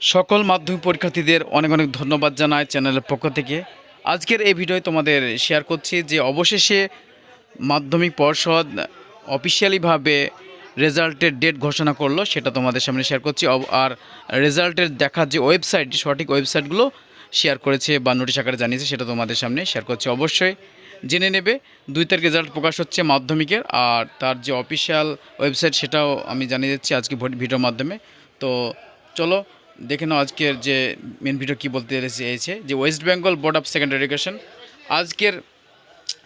সকল মাধ্যমিক পরীক্ষার্থীদের অনেক অনেক ধন্যবাদ জানাই চ্যানেলের পক্ষ থেকে। আজকের এই ভিডিও তোমাদের শেয়ার করছি যে অবশেষে মাধ্যমিক পর্ষদ অফিসিয়ালিভাবে রেজাল্টের ডেট ঘোষণা করল, সেটা তোমাদের সামনে শেয়ার করছি। আর রেজাল্টের দেখার যে ওয়েবসাইট সঠিক ওয়েবসাইটগুলো শেয়ার করেছে বা নোটিশ আকারে জানিয়েছে, সেটা তোমাদের সামনে শেয়ার করছি। অবশ্যই জেনে নেবে, দুই তারিখ রেজাল্ট প্রকাশ হচ্ছে মাধ্যমিকের, আর তার যে অফিসিয়াল ওয়েবসাইট সেটাও আমি জানিয়ে দিচ্ছি আজকে ভিডিওর মাধ্যমে। তো চলো দেখে নাও আজকের যে মেন ভিডিও কী বলতে চেয়েছে যে West Bengal Board of Secondary Education আজকের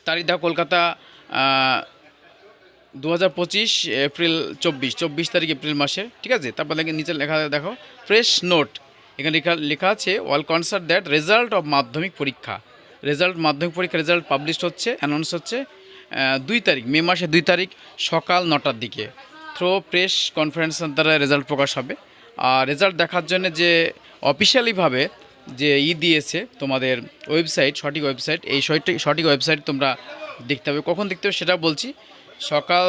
তারিখ কলকাতা দু হাজার পঁচিশ এপ্রিল চব্বিশ চব্বিশ তারিখ এপ্রিল মাসে ঠিক আছে? তারপর দেখে নিচে লেখা দেখো ফ্রেশ নোট এখানে লেখা লেখা আছে wall concert that result of Madhyamik পরীক্ষা। রেজাল্ট মাধ্যমিক পরীক্ষা রেজাল্ট পাবলিশড হচ্ছে অ্যানাউন্স হচ্ছে দুই তারিখ, মে মাসে দুই তারিখ সকাল নটার দিকে। থ্রো প্রেস কনফারেন্সের দ্বারা রেজাল্ট প্রকাশ হবে। রেজাল্ট দেখার জন্য যে অফিসিয়ালিভাবে যে ই দিয়েছে তোমাদের ওয়েবসাইট সঠিক ওয়েবসাইট এই সঠিক সঠিক ওয়েবসাইট তোমরা দেখতে হবে। কখন দেখতে হবে সেটা বলছি। সকাল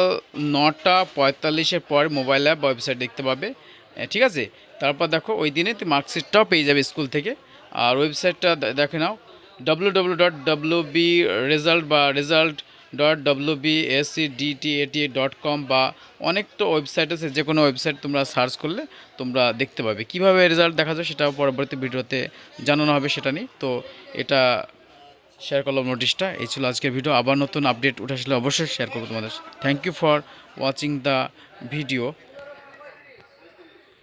নটা পঁয়তাল্লিশের পর মোবাইল অ্যাপ ওয়েবসাইট দেখতে পাবে। ঠিক আছে? তারপর দেখো, ওই দিনে তুমি মার্কশিটটাও পেয়ে যাবে স্কুল থেকে। আর ওয়েবসাইটটা দেখে নাও। W W dot W B result বা result dot W B SC DT AT dot com বা অনেক তো ওয়েবসাইট আছে, যে কোনো ওয়েবসাইট তোমরা সার্চ করলে তোমরা দেখতে পাবে। কীভাবে রেজাল্ট দেখা যায় সেটাও পরবর্তী ভিডিওতে জানানো হবে সেটা নিয়ে। তো এটা শেয়ার করলাম নোটিশটা এই ছিল আজকের ভিডিও আবার নতুন আপডেট উঠে আসলে অবশ্যই শেয়ার করব তোমাদের। Thank you for watching the video